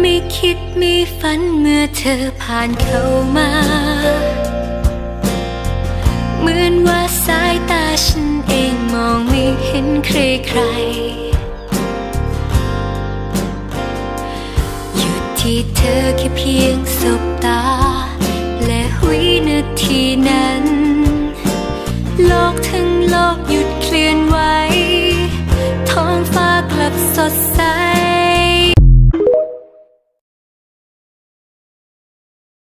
ไม่คิดไม่ฝันเมื่อเธอผ่านเข้ามา เหมือนว่าสายตาฉันเองมองไม่เห็นใครใคร หยุดที่เธอแค่เพียงสบตา และวินาทีนั้น โลกทั้งโลกหยุดเคลื่อนไหวท้องฟ้ากลับสดใส